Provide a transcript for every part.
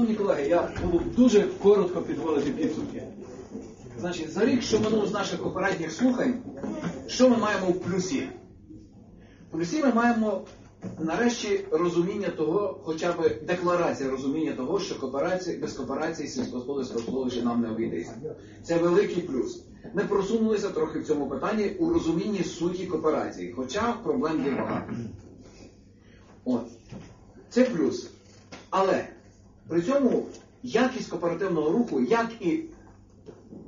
Шановні колеги, я буду дуже коротко підводити підсумки. Значить, за рік, що минув з наших попередніх слухань, що ми маємо в плюсі? В плюсі ми маємо нарешті розуміння того, хоча б декларація розуміння того, що кооперація, без кооперації сільськогосподарського сховища нам не обійдеться. Це великий плюс. Ми просунулися трохи в цьому питанні у розумінні суті кооперації, хоча проблем є багато. От. Це плюс. Але при цьому якість кооперативного руху, як і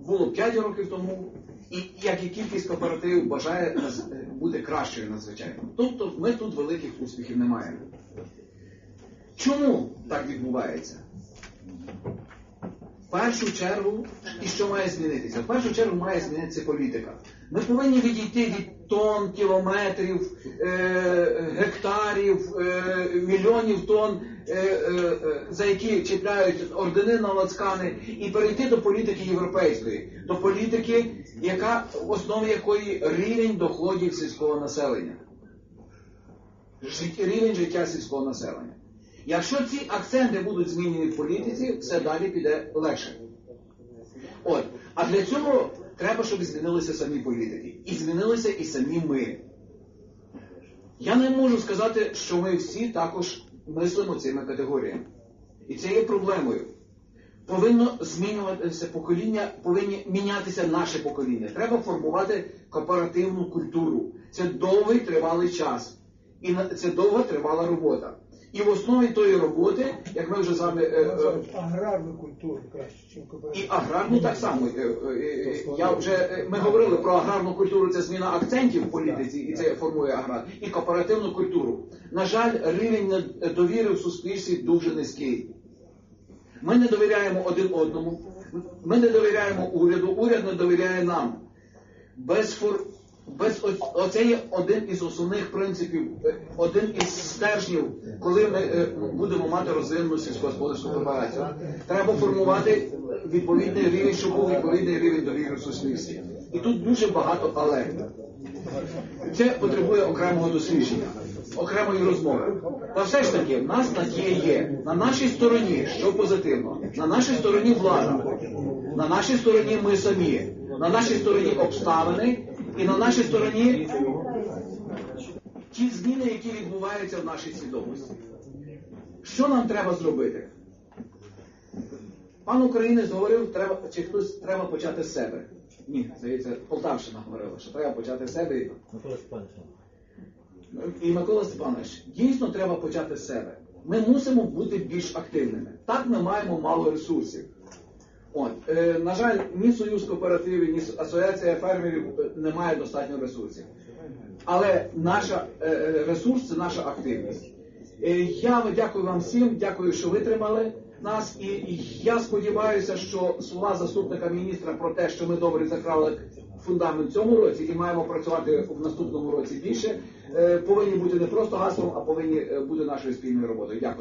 було 5 років тому, і як і кількість кооперативів бажає бути кращою надзвичайно. Тобто ми тут великих успіхів не маємо. Чому так відбувається? В першу чергу, і що має змінитися? В першу чергу має змінитися політика. Ми повинні відійти від тонн, кілометрів, е, гектарів, е, мільйонів тонн, е, за які чіпляють ордени на лацкани, і перейти до політики європейської, до політики, яка в основі якої рівень доходів сільського населення. Рівень життя сільського населення. Якщо ці акценти будуть змінені в політиці, все далі піде легше. От. А для цього треба, щоб змінилися самі політики. І змінилися і самі ми. Я не можу сказати, що ми всі також мислимо цими категоріями. І це є проблемою. Повинно змінюватися покоління, повинні мінятися наше покоління. Треба формувати кооперативну культуру. Це довгий тривалий час. І це довга тривала робота. І в основі тої роботи, як ми вже з вами. е, е, аграрну культуру краще, ніж і аграрну так само. Е, Я вже ми говорили про аграрну культуру. Це зміна акцентів в політиці, і це формує аграр, і кооперативну культуру. На жаль, рівень довіри в суспільстві дуже низький. Ми не довіряємо один одному. Ми не довіряємо уряду. Уряд не довіряє нам. Без фор... Без оце є один із основних принципів, е, один із стержнів, коли ми е, будемо мати розвинену сільськогосподарську кооперацію. Треба формувати відповідний рівень, щоб був відповідний рівень довіри в суспільстві. І тут дуже багато але. Це потребує окремого дослідження, окремої розмови. Та все ж таки, в нас надія є на нашій стороні, що позитивно, на нашій стороні влада, на нашій стороні ми самі, на нашій стороні обставини і на нашій стороні ті зміни, які відбуваються в нашій свідомості. Що нам треба зробити? Пан українець говорив, треба, чи хтось треба почати з себе. Ні, здається, Полтавщина говорила, що треба почати з себе. Микола Степанович. І Микола Степанович, дійсно треба почати з себе. Ми мусимо бути більш активними. Так ми маємо мало ресурсів. От, е, на жаль, ні союз кооперативів, ні асоціація фермерів е, не має достатньо ресурсів. Але наша е, е, ресурс це наша активність. Е, я дякую вам всім, дякую, що витримали нас. І, і я сподіваюся, що слова заступника міністра про те, що ми добре закрали фундамент цьому році і маємо працювати в наступному році більше, е, повинні бути не просто гаслом, а повинні е, бути нашою спільною роботою. Дякую.